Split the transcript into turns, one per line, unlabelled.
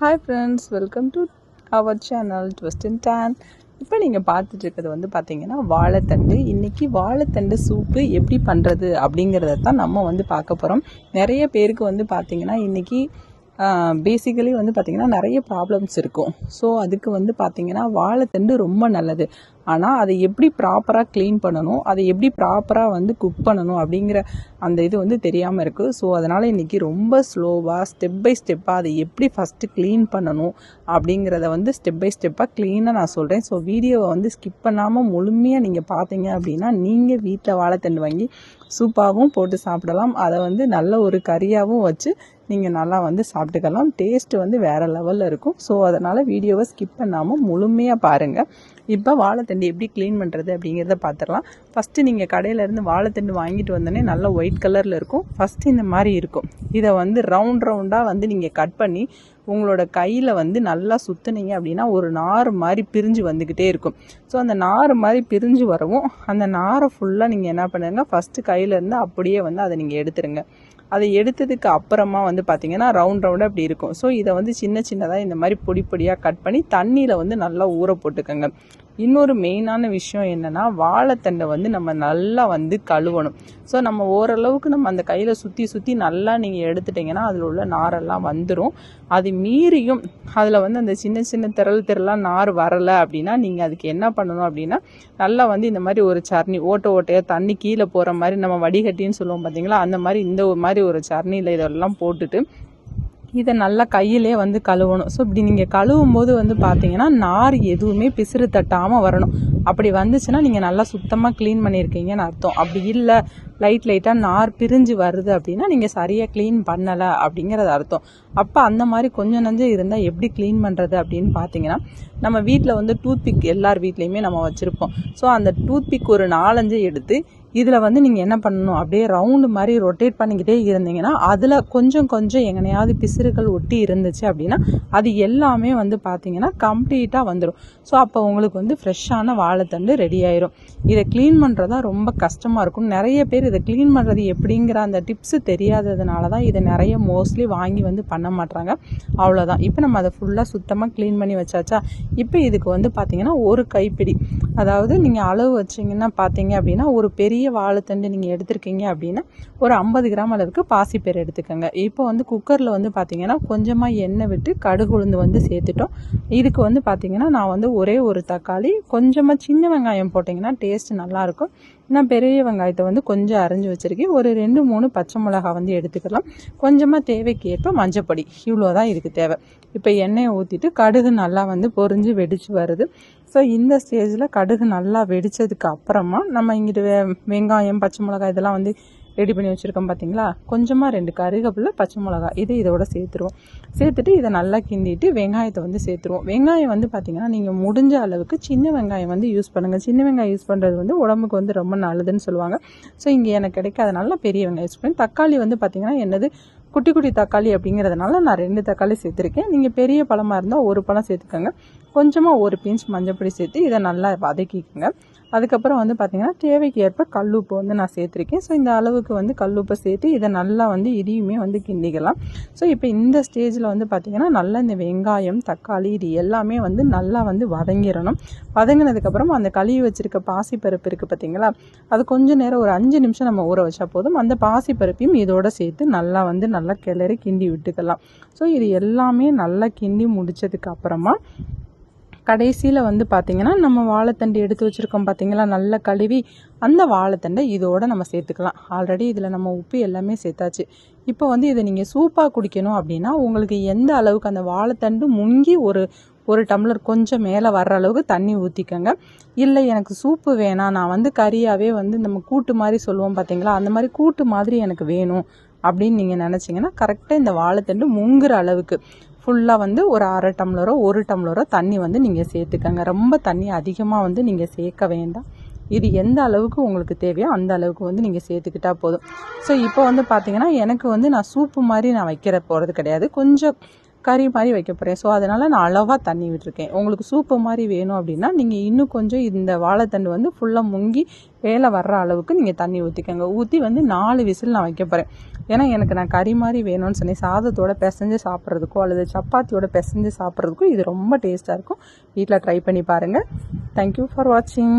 Hi friends welcome to our channel twist in tan இப்போ நீங்கள் பார்த்துட்டு இருக்கிறது வந்து பார்த்தீங்கன்னா வாழைத்தண்டு. இன்றைக்கி வாழைத்தண்டு சூப்பு எப்படி பண்ணுறது அப்படிங்கிறத தான் நம்ம வந்து பார்க்க போகிறோம் நிறைய பேருக்கு வந்து பார்த்திங்கன்னா இன்றைக்கி பேசிக்கலி வந்து பார்த்திங்கன்னா நிறைய ப்ராப்ளம்ஸ் இருக்கும். ஸோ அதுக்கு வந்து பார்த்திங்கன்னா வாழைத்தண்டு ரொம்ப நல்லது. ஆனால் அதை எப்படி ப்ராப்பராக க்ளீன் பண்ணணும் அதை எப்படி ப்ராப்பராக வந்து குக் பண்ணணும் அப்படிங்கிற அந்த இது வந்து தெரியாமல் இருக்குது ஸோ அதனால் இன்றைக்கி ரொம்ப ஸ்லோவாக ஸ்டெப் பை ஸ்டெப்பாக அதை எப்படி ஃபஸ்ட்டு க்ளீன் பண்ணணும் அப்படிங்கிறத வந்து ஸ்டெப் பை ஸ்டெப்பாக க்ளீனாக நான் சொல்கிறேன் ஸோ வீடியோவை வந்து ஸ்கிப் பண்ணாமல் முழுமையாக நீங்கள் பார்த்தீங்க அப்படின்னா நீங்கள் வீட்டில் வாழைத்தண்டு வாங்கி சூப்பாகவும் போட்டு சாப்பிடலாம். அதை வந்து நல்ல ஒரு கறியாகவும் வச்சு நீங்கள் நல்லா வந்து சாப்பிட்டுக்கலாம். டேஸ்ட்டு வந்து வேறு லெவலில் இருக்கும். ஸோ அதனால் வீடியோவை ஸ்கிப் பண்ணாமல் முழுமையாக பாருங்கள் இப்போ வாழைத்தண்டு எப்படி க்ளீன் பண்ணுறது அப்படிங்கிறத பார்த்துடலாம் ஃபஸ்ட்டு நீங்கள் கடையிலேருந்து வாழைத்தண்டு வாங்கிட்டு வந்தோடனே நல்லா ஒயிட் கலரில் இருக்கும். ஃபஸ்ட்டு இந்த மாதிரி இருக்கும். இதை வந்து ரவுண்ட் ரவுண்டாக வந்து நீங்கள் கட் பண்ணி உங்களோட கையில் வந்து நல்லா சுற்றுனீங்க அப்படின்னா ஒரு நார் மாதிரி பிரிஞ்சு வந்துக்கிட்டே இருக்கும். ஸோ அந்த நார் மாதிரி பிரிஞ்சு வரவும் அந்த நாரை ஃபுல்லாக நீங்கள் என்ன பண்ணுங்க ஃபஸ்ட்டு கையிலேருந்து அப்படியே வந்து அதை நீங்கள் எடுத்துருங்க. அதை எடுத்ததுக்கு அப்புறமா வந்து பார்த்திங்கன்னா ரவுண்ட் ரவுண்டாக அப்படி இருக்கும். ஸோ இதை வந்து சின்ன சின்னதாக இந்த மாதிரி பொடி பொடியாக கட் பண்ணி தண்ணியில் வந்து நல்லா ஊற போட்டுக்கோங்க. இன்னொரு மெயினான விஷயம் என்னென்னா வாழைத்தண்டை வந்து நம்ம நல்லா வந்து கழுவணும். ஸோ நம்ம ஓரளவுக்கு நம்ம அந்த கையில் சுற்றி சுற்றி நல்லா நீங்கள் எடுத்துட்டிங்கன்னா அதில் உள்ள நாரெல்லாம் வந்துடும் அது மீறியும் அதில் வந்து அந்த சின்ன சின்ன திரள் திரளாக நார் வரலை அப்படின்னா நீங்கள் அதுக்கு என்ன பண்ணணும் அப்படின்னா நல்லா வந்து இந்த மாதிரி ஒரு சர்னி ஓட்ட ஓட்டையாக தண்ணி கீழே போகிற மாதிரி நம்ம வடிகட்டின்னு சொல்லுவோம் பார்த்தீங்களா அந்த மாதிரி இந்த மாதிரி ஒரு சர்னியில் இதெல்லாம் போட்டுட்டு இதை நல்லா கையிலே வந்து கழுவணும். ஸோ இப்படி நீங்கள் கழுவும் போது வந்து பார்த்தீங்கன்னா நார் எதுவுமே பிசிறு தட்டாமல் வரணும். அப்படி வந்துச்சுன்னா நீங்கள் நல்லா சுத்தமாக க்ளீன் பண்ணியிருக்கீங்கன்னு அர்த்தம். அப்படி இல்லை லைட் லைட்டாக நார் பிரிஞ்சு வருது அப்படின்னா நீங்கள் சரியாக க்ளீன் பண்ணலை அப்படிங்கிறது அர்த்தம். அப்போ அந்த மாதிரி கொஞ்சம் நஞ்சம் இருந்தால் எப்படி க்ளீன் பண்ணுறது அப்படின்னு பார்த்தீங்கன்னா நம்ம வீட்டில் வந்து டூத்பிக் எல்லார் வீட்லேயுமே நம்ம வச்சுருப்போம். ஸோ அந்த டூத்பிக் ஒரு நாலஞ்சு எடுத்து இதில் வந்து நீங்கள் என்ன பண்ணணும்? அப்படியே ரவுண்டு மாதிரி ரொட்டேட் பண்ணிக்கிட்டே இருந்தீங்கன்னா அதில் கொஞ்சம் கொஞ்சம் எங்கனையாவது பிசிறுகள் ஒட்டி இருந்துச்சு அப்படின்னா அது எல்லாமே வந்து பார்த்தீங்கன்னா கம்ப்ளீட்டாக வந்துடும் ஸோ அப்போ உங்களுக்கு வந்து ஃப்ரெஷ்ஷான வாழைத்தண்டு ரெடி ஆயிரும். இதை க்ளீன் பண்ணுறதா ரொம்ப கஷ்டமாக இருக்கும். நிறைய பேர் இதை க்ளீன் பண்ணுறது எப்படிங்கிற அந்த டிப்ஸு தெரியாததுனால தான் இதை நிறைய மோஸ்ட்லி வாங்கி வந்து பண்ண மாட்டாங்க அவ்வளோதான் இப்போ நம்ம அதை ஃபுல்லாக சுத்தமாக க்ளீன் பண்ணி வச்சாச்சா? இப்போ இதுக்கு வந்து பார்த்திங்கன்னா ஒரு கைப்பிடி. அதாவது நீங்கள் அளவு வச்சிங்கன்னா பார்த்தீங்க அப்படின்னா ஒரு பெரிய வாழைத்தண்டு நீங்கள் எடுத்திருக்கீங்க அப்படின்னா ஒரு ஐம்பது கிராம் அளவுக்கு பாசிப்பேர் எடுத்துக்கோங்க. இப்போ வந்து குக்கரில் வந்து பார்த்தீங்கன்னா கொஞ்சமாக எண்ணெய் விட்டு கடுகு உளுந்து வந்து சேர்த்துட்டோம். இதுக்கு வந்து பார்த்தீங்கன்னா நான் வந்து ஒரே ஒரு தக்காளி கொஞ்சமாக சின்ன வெங்காயம் போட்டிங்கன்னா டேஸ்ட் நல்லாயிருக்கும். நான் பெரிய வெங்காயத்தை வந்து கொஞ்சம் அரைஞ்சி வச்சுருக்கேன். ஒரு ரெண்டு மூணு பச்சை மிளகா வந்து எடுத்துக்கலாம். கொஞ்சமாக தேவைக்கேற்ப மஞ்சப்பொடி இவ்வளோ தான் இதுக்கு தேவை. இப்போ எண்ணெயை ஊற்றிட்டு கடுகு நல்லா வந்து பொறிஞ்சு வெடிச்சு வருது. ஸோ இந்த ஸ்டேஜில் கடுகு நல்லா வெடித்ததுக்கு அப்புறமா நம்ம இங்கிட்டு வெங்காயம் பச்சை மிளகாய் இதெல்லாம் வந்து ரெடி பண்ணி வச்சுருக்கோம் பார்த்தீங்களா கொஞ்சமாக ரெண்டு கருகப்பில் பச்சை மிளகா இது இதோட சேர்த்துருவோம். சேர்த்துட்டு இதை நல்லா கிண்டிட்டு வெங்காயத்தை வந்து சேர்த்துருவோம். வெங்காயம் வந்து பார்த்திங்கன்னா நீங்கள் முடிஞ்ச அளவுக்கு சின்ன வெங்காயம் வந்து யூஸ் பண்ணுங்கள் சின்ன வெங்காயம் யூஸ் பண்ணுறது வந்து உடம்புக்கு வந்து ரொம்ப நல்லதுன்னு சொல்லுவாங்க. ஸோ இங்கே எனக்கு கிடைக்காதனால பெரிய வெங்காயம் யூஸ் பண்ணி தக்காளி வந்து பார்த்திங்கன்னா என்னது குட்டி குட்டி தக்காளி அப்படிங்கிறதுனால நான் ரெண்டு தக்காளி சேர்த்துருக்கேன். நீங்கள் பெரிய பழமாக இருந்தால் ஒரு பழம் சேர்த்துக்கோங்க. கொஞ்சமாக ஒரு பிஞ்ச் மஞ்சப்பொடி சேர்த்து இதை நல்லா வதக்கிக்கோங்க. அதுக்கப்புறம் வந்து பார்த்திங்கன்னா தேவைக்கு ஏற்ப கல்லுப்பு வந்து நான் சேர்த்துருக்கேன். ஸோ இந்த அளவுக்கு வந்து கல்லுப்பை சேர்த்து இதை நல்லா வந்து இதையுமே வந்து கிண்டிக்கலாம். ஸோ இப்போ இந்த ஸ்டேஜில் வந்து பார்த்திங்கன்னா நல்லா இந்த வெங்காயம் தக்காளி இது எல்லாமே வந்து நல்லா வந்து வதங்கிடணும். வதங்கினதுக்கப்புறம் அந்த கழுவி வச்சுருக்க பாசிப்பருப்பு இருக்குது பார்த்தீங்களா அது கொஞ்சம் நேரம் ஒரு அஞ்சு நிமிஷம் நம்ம ஊற வச்சா போதும். அந்த பாசிப்பருப்பையும் இதோட சேர்த்து நல்லா வந்து நல்லா கிளறி கிண்டி விட்டுக்கலாம். ஸோ இது எல்லாமே நல்லா கிண்டி முடித்ததுக்கு அப்புறமா கடைசியில் வந்து பார்த்திங்கன்னா நம்ம வாழைத்தண்டு எடுத்து வச்சுருக்கோம் பார்த்திங்களா நல்லா கழுவி அந்த வாழைத்தண்டை இதோடு நம்ம சேர்த்துக்கலாம். ஆல்ரெடி இதில் நம்ம உப்பு எல்லாமே சேர்த்தாச்சு. இப்போ வந்து இதை நீங்கள் சூப்பாக குடிக்கணும் அப்படின்னா உங்களுக்கு எந்த அளவுக்கு அந்த வாழைத்தண்டு முங்கி ஒரு ஒரு டம்ளர் கொஞ்சம் மேலே வர்ற அளவுக்கு தண்ணி ஊற்றிக்கோங்க இல்லை எனக்கு சூப்பு வேணாம். நான் வந்து கறியாகவே வந்து நம்ம கூட்டு மாதிரி சொல்லுவோம் பார்த்தீங்களா அந்த மாதிரி கூட்டு மாதிரி எனக்கு வேணும் அப்படின்னு நீங்கள் நினச்சிங்கன்னா கரெக்டாக இந்த வாழைத்தண்டு முங்குற அளவுக்கு. ஃபுல்லாக வந்து ஒரு அரை டம்ளரோ ஒரு டம்ளரோ தண்ணி வந்து நீங்கள் சேர்த்துக்கங்க. ரொம்ப தண்ணி அதிகமாக வந்து நீங்கள் சேர்க்க வேண்டாம். இது எந்த அளவுக்கு உங்களுக்கு தேவையோ அந்த அளவுக்கு வந்து நீங்கள் சேர்த்துக்கிட்டா போதும். ஸோ இப்போ வந்து பார்த்தீங்கன்னா எனக்கு வந்து நான் சூப்பு மாதிரி நான் வைக்கிற போகிறது கிடையாது. கொஞ்சம் கறி மாதிரி வைக்க போகிறேன் ஸோ அதனால் நான் அளவாக தண்ணி விட்டுருக்கேன். உங்களுக்கு சூப்பு மாதிரி வேணும் அப்படின்னா நீங்கள் இன்னும் கொஞ்சம் இந்த வாழைத்தண்டு வந்து ஃபுல்லாக முங்கி வேலை வர்ற அளவுக்கு நீங்கள் தண்ணி ஊற்றிக்கோங்க ஊற்றி வந்து நாலு விசில் நான் வைக்க போகிறேன் ஏன்னா எனக்கு நான் கறி மாதிரி வேணும்னு சொன்னேன். சாதத்தோட பிசைஞ்சு சாப்பிட்றதுக்கோ அல்லது சப்பாத்தியோட பிசைஞ்சு சாப்பிட்றதுக்கோ இது ரொம்ப டேஸ்ட்டாக இருக்கும். வீட்டில் ட்ரை பண்ணி பாருங்கள் தேங்க்யூ ஃபார் வாட்சிங்